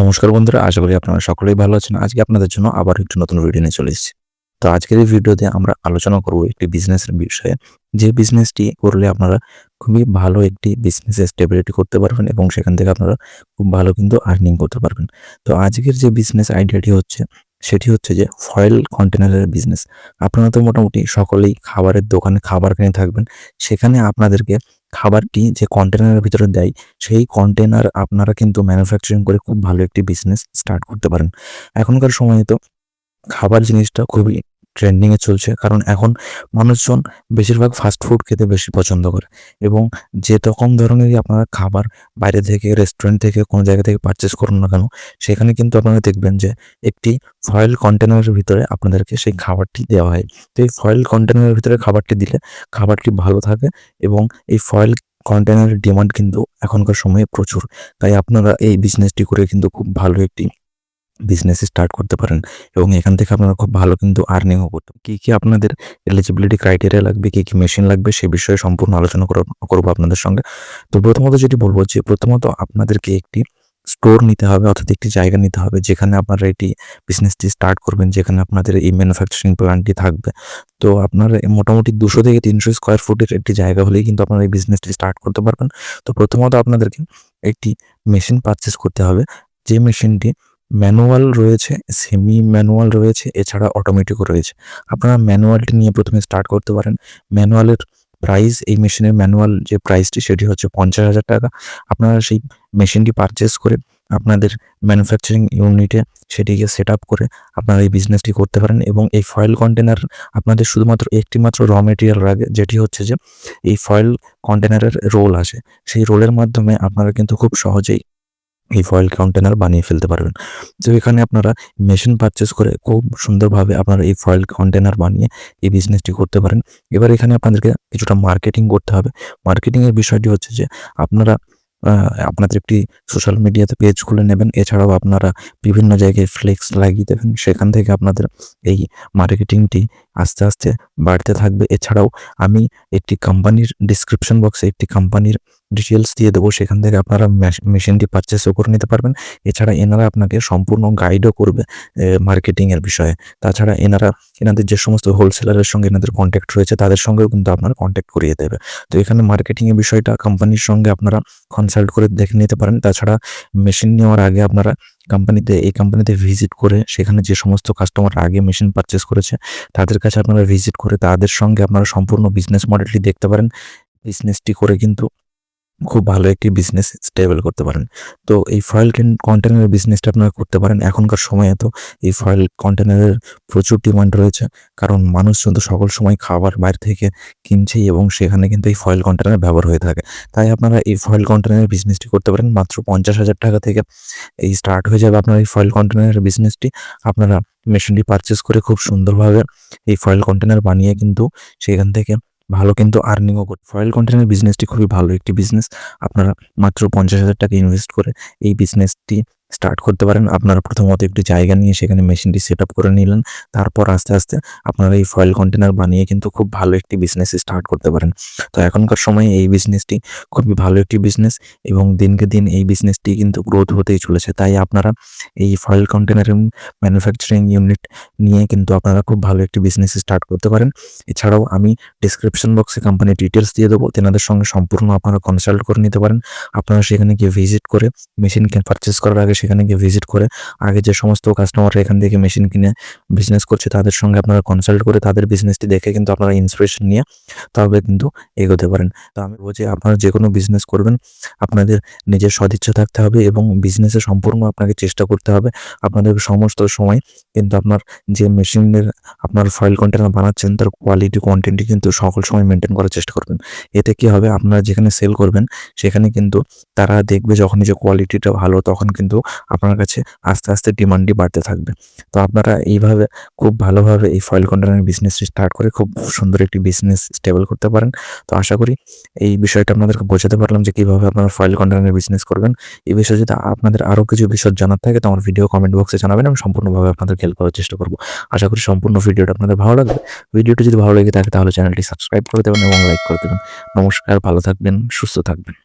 নমস্কার বন্ধুরা, আশা করি আপনারা সকলেই ভালো আছেন। আজকে আপনাদের জন্য আবার একটি নতুন ভিডিও নিয়ে চলে এসেছি। তো আজকের এই ভিডিওতে আমরা আলোচনা করব একটি বিজনেসের বিষয়ে। যে বিজনেসটি করলে আপনারা খুবই ভালো একটি বিজনেসে স্টেবিলিটি করতে পারবেন এবং সেখান থেকে আপনারা খুব ভালো কিন্তু আর্নিং করতে পারবেন। তো আজকের যে বিজনেস আইডিয়াটি হচ্ছে, সেটি হচ্ছে যে ফয়েল কন্টেনারের বিজনেস আপনারা তো মোটামুটি সকলেই খাবারের দোকানে খাবার কিনে থাকবেন। সেখানে আপনাদেরকে খাবারটি যে কন্টেনারের ভিতরে দেয়, সেই কন্টেনার আপনারা কিন্তু ম্যানুফ্যাকচারিং করে খুব ভালো একটি বিজনেস স্টার্ট করতে পারেন। এখনকার সময়ে তো খাবার জিনিসটা খুবই ট্রেন্ডিংয়ে চলছে। কারণ এখন মানুষজন বেশিরভাগ ফাস্ট ফুড খেতে বেশি পছন্দ করে। এবং যে রকম ধরনেরই আপনারা খাবার বাইরে থেকে রেস্টুরেন্ট থেকে, কোনো জায়গা থেকে পারচেস করুন না কেন, সেখানে কিন্তু আপনারা দেখবেন যে একটি ফয়েল কন্টেনারের ভিতরে আপনাদেরকে সেই খাবারটি দেওয়া হয়। তো এই ফয়েল কন্টেনারের ভিতরে খাবারটি দিলে খাবারটি ভালো থাকে এবং এই ফয়েল কন্টেনারের ডিমান্ড কিন্তু এখনকার সময়ে প্রচুর। তাই আপনারা এই বিজনেসটি করে কিন্তু খুব ভালো একটি বিজনেস স্টার্ট করতে পারেন এবং এখান থেকে আপনারা খুব ভালো কিন্তু আর্নিংও করতে কী কী আপনাদের এলিজিবিলিটি ক্রাইটেরিয়া লাগবে? কী কী মেশিন লাগবে? সে বিষয়ে সম্পূর্ণ আলোচনা করব আপনাদের সঙ্গে। তো প্রথমত যেটি বলব যে প্রথমত আপনাদেরকে একটি স্টোর নিতে হবে অর্থাৎ একটি জায়গা নিতে হবে যেখানে আপনারা এটি বিজনেসটি স্টার্ট করবেন, যেখানে আপনাদের এই ম্যানুফ্যাকচারিং প্ল্যানটি থাকবে। তো আপনার মোটামুটি দুশো থেকে তিনশো স্কোয়ার ফুটের একটি জায়গা হলেই কিন্তু আপনারা এই বিজনেসটি স্টার্ট করতে পারবেন। তো প্রথমত আপনাদেরকে একটি মেশিন পারচেস করতে হবে। যে মেশিনটি ম্যানুয়াল রয়েছে সেমি ম্যানুয়াল রয়েছে, এছাড়া অটোমেটিকও রয়েছে। আপনারা ম্যানুয়ালটি নিয়ে প্রথমে স্টার্ট করতে পারেন। ম্যানুয়ালের প্রাইস এই মেশিনের ম্যানুয়াল যে প্রাইসটি সেটি হচ্ছে পঞ্চাশ হাজার টাকা। আপনারা সেই মেশিনটি পারচেস করে আপনাদের ম্যানুফ্যাকচারিং ইউনিটে সেটিকে সেট আপ করে আপনারা এই বিজনেসটি করতে পারেন এবং এই ফয়েল কন্টেনার আপনাদের শুধুমাত্র একটি মাত্র র মেটেরিয়াল লাগে, যেটি হচ্ছে যে এই ফয়েল কন্টেনারের রোল আসে। সেই রোলের মাধ্যমে আপনারা কিন্তু খুব সহজেই এই ফয়েল কন্টেনার বানিয়ে ফেলতে পারবেন। তো এখানে আপনারা মেশিন পারচেস করে খুব সুন্দরভাবে আপনারা এই ফয়েল কন্টেনার বানিয়ে এই বিজনেসটি করতে পারেন। এবার এখানে আপনাদেরকে কিছুটা মার্কেটিং করতে হবে। মার্কেটিংয়ের বিষয়টি হচ্ছে যে, আপনারা আপনাদের একটি সোশ্যাল মিডিয়াতে পেজ খুলে নেবেন। এছাড়াও আপনারা বিভিন্ন জায়গায় ফ্লেক্স লাগিয়ে দেবেন। সেখান থেকে আপনাদের এই মার্কেটিংটি আস্তে আস্তে বাড়তে থাকবে। এছাড়াও আমি একটি কোম্পানির ডিসক্রিপশন বক্সে একটি কোম্পানির ডিটেলস দিয়ে দেবো, সেখান থেকে আপনারা মেশিনটি পারচেসও করে নিতে পারবেন। এছাড়া এনারা আপনাকে সম্পূর্ণ গাইডও করবে মার্কেটিংয়ের বিষয়ে। তাছাড়া এনারা, এনাদের যে সমস্ত হোলসেলারের সঙ্গে এনাদের কন্ট্যাক্ট রয়েছে, তাদের সঙ্গেও কিন্তু আপনারা কন্ট্যাক্ট করিয়ে দেবে। তো এখানে মার্কেটিংয়ের বিষয়টা কোম্পানির সঙ্গে আপনারা কনসাল্ট করে দেখে নিতে পারেন। তাছাড়া মেশিন নেওয়ার আগে আপনারা কোম্পানিতে এই কোম্পানিতে ভিজিট করে, সেখানে যে সমস্ত কাস্টমার আগে মেশিন পারচেস করেছে, তাদের কাছে আপনারা ভিজিট করে, তাদের সঙ্গে আপনারা সম্পূর্ণ বিজনেস মডেলটি দেখতে পারেন। বিজনেসটি করে কিন্তু খুব ভালো একটি বিজনেস স্টেবল করতে পারেন। তো এই ফয়েল কন্টেনারের বিজনেসটা আপনারা করতে পারেন। এখনকার সময়ে তো এই ফয়েল কন্টেনারের প্রচুর ডিমান্ড রয়েছে। কারণ মানুষ কিন্তু সকল সময় খাবার বাইরে থেকে কিনছেই এবং সেখানে কিন্তু এই ফয়েল কন্টেনার ব্যবহার হয়ে থাকে। তাই আপনারা এই ফয়েল কন্টেনারের বিজনেসটি করতে পারেন। মাত্র পঞ্চাশ হাজার টাকা থেকে এই স্টার্ট হয়ে যাবে আপনার এই ফয়েল কন্টেনারের বিজনেসটি আপনারা মেশিনটি পারচেস করে খুব সুন্দরভাবে এই ফয়েল কন্টেনার বানিয়ে কিন্তু সেখান থেকে ভালো কিন্তু আর্নিংও করতে ফয়েল কন্টেনার বিজনেসটি খুবই ভালো একটি বিজনেস আপনারা মাত্র পঞ্চাশ হাজার টাকা ইনভেস্ট করে এই বিজনেসটি স্টার্ট করতে পারেন। আপনারা প্রথমত একটি জায়গা নিয়ে সেখানে মেশিনটি সেট করে নিলেন। তারপর আস্তে আস্তে আপনারা এই ফয়েল কন্টেনার বানিয়ে কিন্তু খুব ভালো একটি বিজনেস স্টার্ট করতে পারেন। তো এখনকার সময়ে এই বিজনেসটি খুবই ভালো একটি বিজনেস এবং দিনকে দিন এই বিজনেসটি কিন্তু গ্রোথ হতেই চলেছে। তাই আপনারা এই ফয়েল কন্টেনার ম্যানুফ্যাকচারিং ইউনিট নিয়ে কিন্তু আপনারা খুব ভালো একটি বিজনেস স্টার্ট করতে পারেন। এছাড়াও আমি ডিসক্রিপশন বক্সে কোম্পানির ডিটেলস দিয়ে দেবো। তেনাদের সঙ্গে সম্পূর্ণ আপনারা কনসাল্ট করে নিতে পারেন। আপনারা সেখানে গিয়ে ভিজিট করে মেশিন পারচেস করার আগে সেখানে গিয়ে ভিজিট করে, আগে যে সমস্ত কাস্টমাররা এখান থেকে মেশিন কিনে বিজনেস করছে তাদের সঙ্গে আপনারা কনসাল্ট করে তাদের বিজনেসটি দেখে কিন্তু আপনারা ইন্সপিরেশন নিয়ে তবে কিন্তু এগোতে পারেন। তো আমি বলছি আপনারা যে কোনো বিজনেস করবেন, আপনাদের নিজের সদিচ্ছা থাকতে হবে এবং বিজনেসে সম্পূর্ণ আপনাকে চেষ্টা করতে হবে। আপনাদের সমস্ত সময় কিন্তু আপনার যে মেশিনের আপনার ফাইল কন্টেনার বানাচ্ছেন, তার কোয়ালিটি কোয়ান্টিটি কিন্তু সকল সময় মেনটেন করার চেষ্টা করবেন। এতে কি হবে? আপনারা যেখানে সেল করবেন, সেখানে কিন্তু তারা দেখবে যখন যে কোয়ালিটিটা ভালো, তখন কিন্তু আপনার কাছে আস্তে আস্তে ডিমান্ডটি বাড়তে থাকবে। তো আপনারা এইভাবে খুব ভালোভাবে এই ফয়েল কন্টেনার বিজনেসটি স্টার্ট করে খুব সুন্দর একটি বিজনেস স্টেবল করতে পারেন। তো আশা করি এই বিষয়টা আপনাদেরকে বোঝাতে পারলাম যে কীভাবে আপনারা ফয়েল কন্টেনার বিজনেস করবেন। এই বিষয়ে যদি আপনাদের আরও কিছু বিষয় জানার থাকে তো আমার ভিডিও কমেন্ট বক্সে জানাবেন, আমি সম্পূর্ণভাবে আপনাদের হেল্প করার চেষ্টা করব। আশা করি সম্পূর্ণ ভিডিওটা আপনাদের ভালো লাগবে। ভিডিওটি যদি ভালো লেগে থাকে তাহলে চ্যানেলটি সাবস্ক্রাইব করে দেবেন এবং লাইক করে দেবেন। নমস্কার, ভালো থাকবেন, সুস্থ থাকবেন।